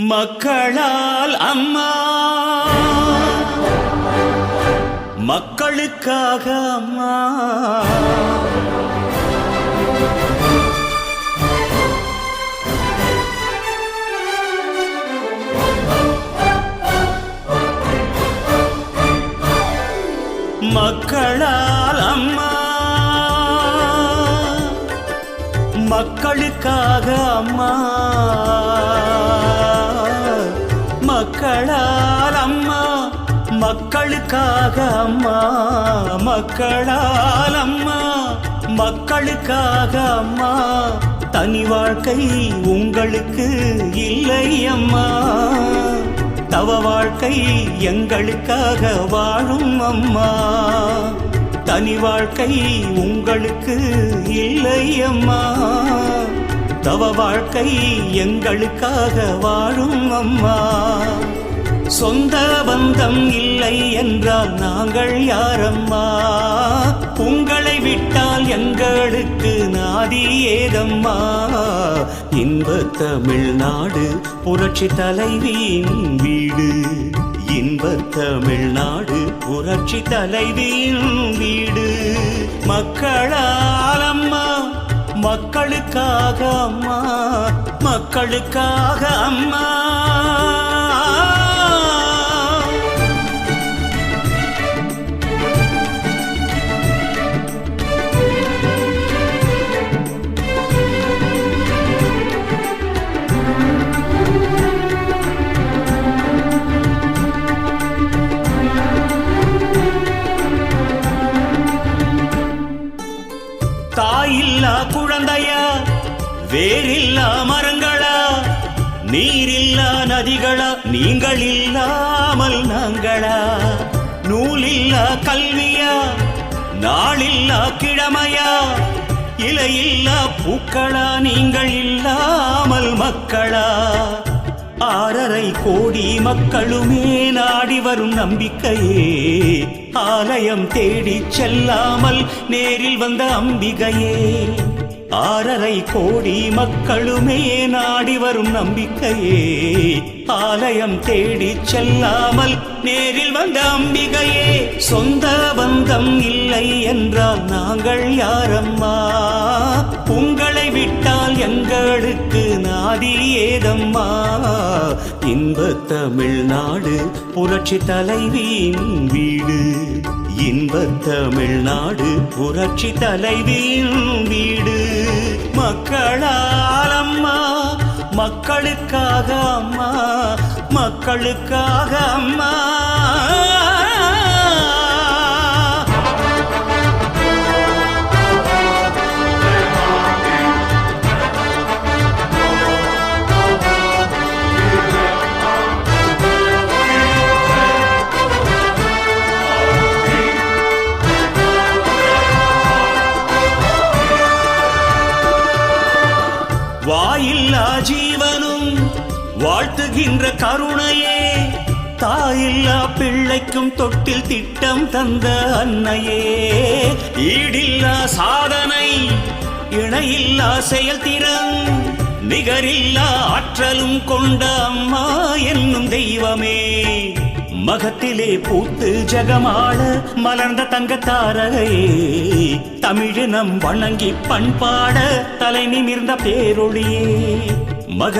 மக்களால் அம்மா. மக்களுக்காக அம்மா. மக்களால் அம்மா. மக்களுக்காக அம்மா. மக்களுக்காக அம்மா மக்களால் அம்மா மக்களுக்காக அம்மா. தனி வாழ்க்கை உங்களுக்கு இல்லை அம்மா. தவ வாழ்க்கை எங்களுக்காக வாழும் அம்மா. தனி வாழ்க்கை உங்களுக்கு இல்லை அம்மா. தவ வாழ்க்கை எங்களுக்காக வாழும் அம்மா. சொந்த பந்தம் இல்லை என்றால் நாங்கள் யாரம்மா? உங்களை விட்டால் எங்களுக்கு நாதி ஏதம்மா? இன்ப தமிழ்நாடு புரட்சி தலைவியின் வீடு. இன்ப தமிழ்நாடு புரட்சி தலைவியின் வீடு. மக்களால் அம்மா மக்களுக்காக அம்மா மக்களுக்காக அம்மா. தாயில்லா குழந்தையா? வேறில்லா மரங்களா? நீரில்லா நதிகளா? நீங்கள் இல்லாமல் நாங்களா? நூலில்லா கல்வியா? நாளில்லா கிழமையா? இலையில்லா பூக்களா? நீங்கள் இல்லாமல் மக்களா? ஆறரை கோடி மக்களுமே நாடி வரும் நம்பிக்கையே. ஆலயம் தேடிச் செல்லாமல் நேரில் வந்த அம்பிகையே. ஆறரை கோடி மக்களுமே நாடி வரும் நம்பிக்கையே. ஆலயம் தேடிச் செல்லாமல் நேரில் வந்த அம்பிகையே. சொந்த பந்தம் இல்லை என்றால் நாங்கள் யாரம்மா? உங்களை விட்டால் எங்களுக்கு நாதி ஏதம்மா? இன்ப தமிழ்நாடு புரட்சி தலைவியின் வீடு. இன்ப தமிழ்நாடு புரட்சி தலைவியின் வீடு. மக்களால் அம்மா மக்களுக்காக அம்மா மக்களுக்காக அம்மா. வாழ்த்துகின்ற கருணையே தாயில்லா பிள்ளைக்கும் தொட்டில் திட்டம் தந்த அன்னையே. ஈடில்லா சாதனை இணையில்லா செயல்திறன் நிகரில்லா ஆற்றலும் கொண்ட அம்மா என்னும் தெய்வமே. மகத்திலே பூத்து ஜகமாள மலர்ந்த தங்க தாரகையே தமிழினம் வணங்கி பண்பாட தலை நிமிர்ந்த பேரொழியே. மக